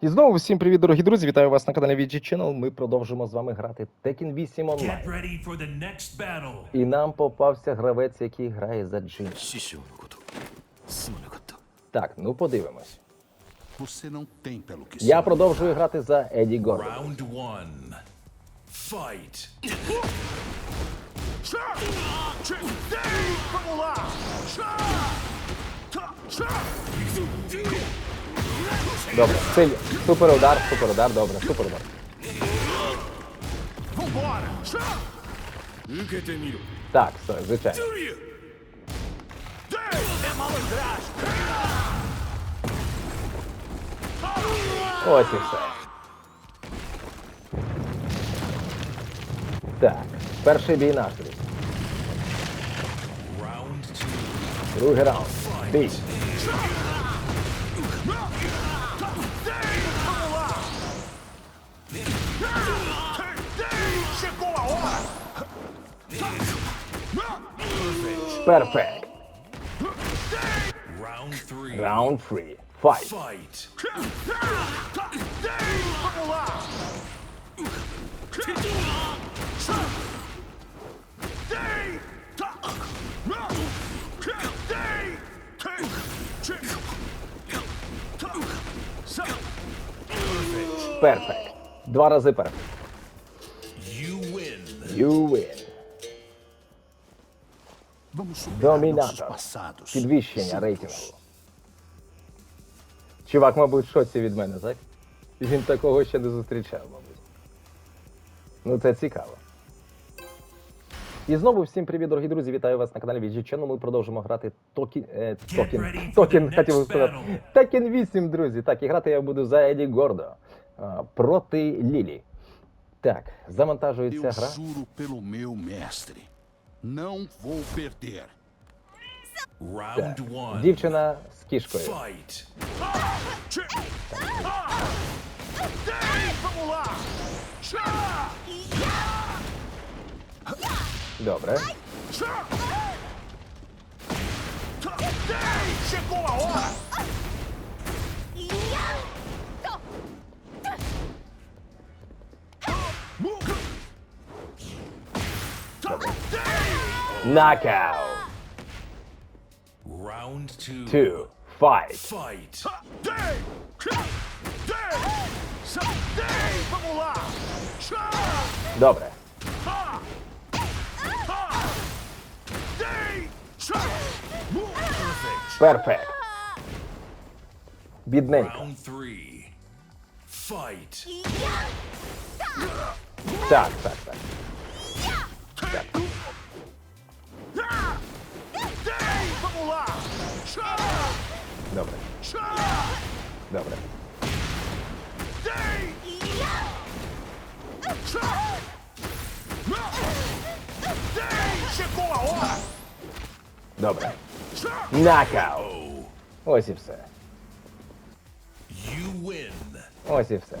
І знову всім привіт, дорогі друзі! Вітаю вас на каналі VG Channel. Ми продовжуємо з вами грати Tekken 8 онлайн. І нам попався гравець, який грає за Джин. Так, ну подивимось. Я продовжую грати за Еді Гордон. Раунд Добре, сильно. Супер удар, супер удар, добре, супер удар. Так, все, звичайно. Ось і все. Так, перший бій настрій. Другий раунд. Бій. Перфект. Round three. Раунд 3. Файт. Fight. Vamos lá! Перфект. Два рази перфект. You win. You win. Домінатор. Підвищення рейтингу. Чувак, мабуть, в шоці від мене, так? Він такого ще не зустрічав, мабуть. Ну це цікаво. І знову всім привіт, дорогі друзі! Вітаю вас на каналі Channel. Ми продовжимо грати Токі... Е, Токен, the хотів сказати. Токен 8, друзі. Так, і грати я буду за Еді Гордо а, проти Лілі. Так, завантажується гра. juro pelo meu mestre. Não vou perder. Round one. Дівчина з кішкою. Fight. Vamos lá! Добре. Chegou a hora! Нокаут. Round two. Two. Fight. Fight. Vamos lá! Добре. Перфект. Бідненько. Round three. Fight. Так, так, так. Добре. Добре. Добре. Нокаут. Ось і все. Ось і все.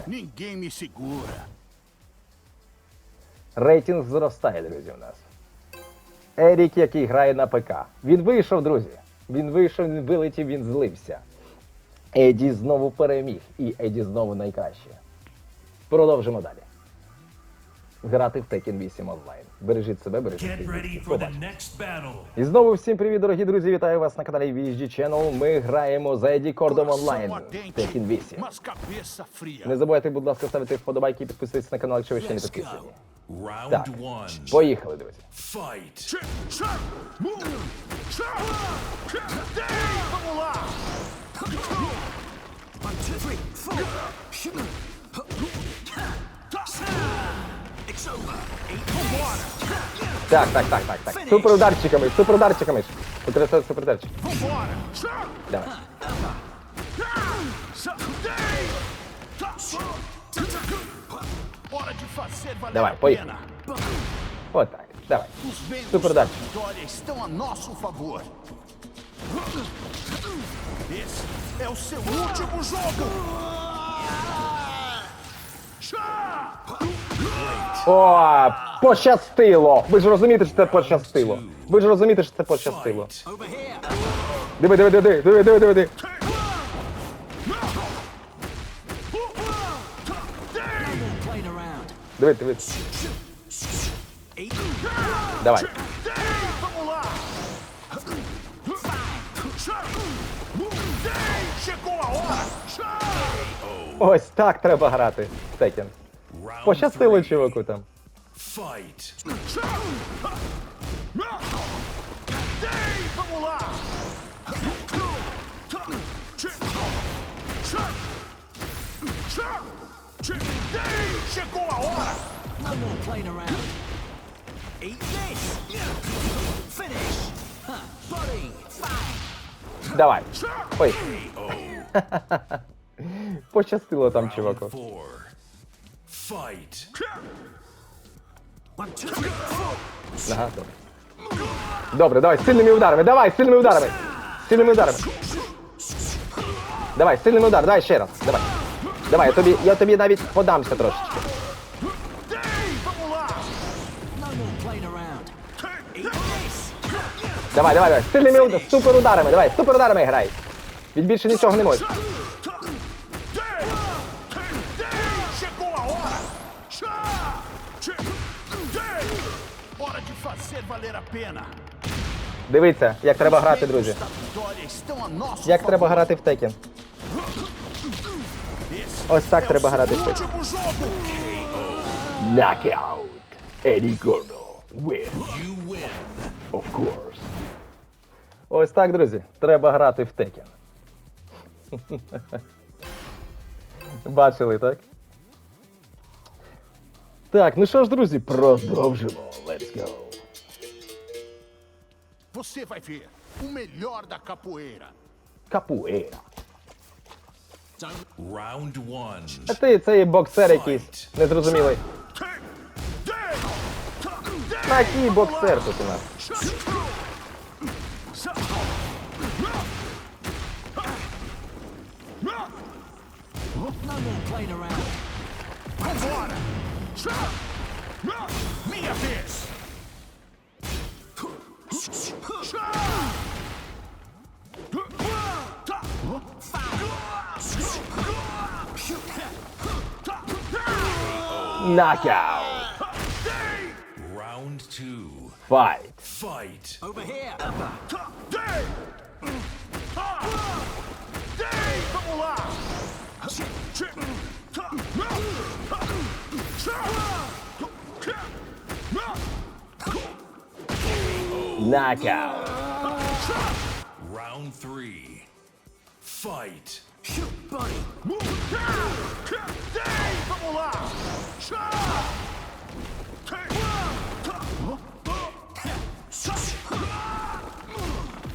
Рейтинг зростає, друзі, у нас. Ерік, який грає на ПК. Він вийшов, друзі. Він вийшов, він вилетів, він злився. Еді знову переміг. І Еді знову найкраще. Продовжимо далі. Грати в Tekken 8 онлайн. Бережіть себе, бережіть. І знову всім привіт, дорогі друзі! Вітаю вас на каналі VG Channel. Ми граємо за Еді Кордом онлайн. Tekken 8. mas cabeça fria. Не забувайте, будь ласка, ставити вподобайки і підписуйтесь на канал, якщо ви ще не підписані. Round Так, one. поїхали, друзі. Так, так, так, так, так. Супер ударчиками, супер ударчиками. Використовуй супер ударчик. Vambora! Давай. Давай, a поїхали. pena. Отак. Давай. Da vitória estão a nosso favor. Esse é o seu último jogo! О, пощастило! Ви ж розумієте, що це пощастило. Ви ж розумієте, що це пощастило. Диви, диви, диви, диви, диви, диви, диви. Диви, диви. Давай. Ось так треба грати. Round Пощастило чуваку там. Fight. Chegou a hora! No more playing around. Eat this! Finish! Huh. Давай. Ой. Пощастило там чуваку. Fight. Ага, добре. Добре, давай, сильними ударами, давай, сильними ударами. Сильними ударами. Давай, сильними ударами, давай ще раз. Давай. Давай, я тобі, я тобі навіть подамся трошечки. Давай, давай, давай. Сильними ударами, супер ударами, давай, супер ударами грай. Він більше нічого не може. Дивіться, як треба грати, друзі. Як треба грати в Tekken. Ось так треба грати! Knockout. Eddie Gordo win, You win. of course. Ось так, друзі. Треба грати в Tekken. Бачили, так? Так, ну що ж, друзі, продовжимо. Let's go. Você vai ver o melhor da capoeira. Капуера. Round one. А ти цей боксер якийсь незрозумілий. На який боксер тут у нас? No more playing around. Vambora! Minha vez! Knockout. Round two. Fight. Fight. Over here! Vamos lá! Knockout. Round three. Fight. Shoot, buddy! Vamos lá!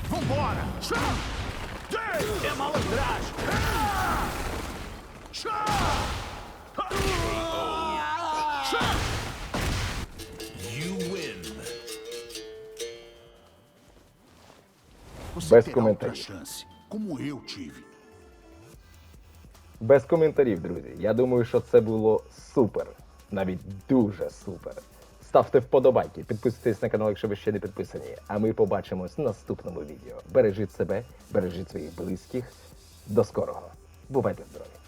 Vambora! É malandragem! Você Bez terá outra comentários. chance, como eu tive. Без коментарів, друзі. Я думаю, що це було супер. Навіть дуже супер. Ставте вподобайки, підписуйтесь на канал, якщо ви ще не підписані. А ми побачимось в наступному відео. Бережіть себе, бережіть своїх близьких. До скорого. Бувайте здорові!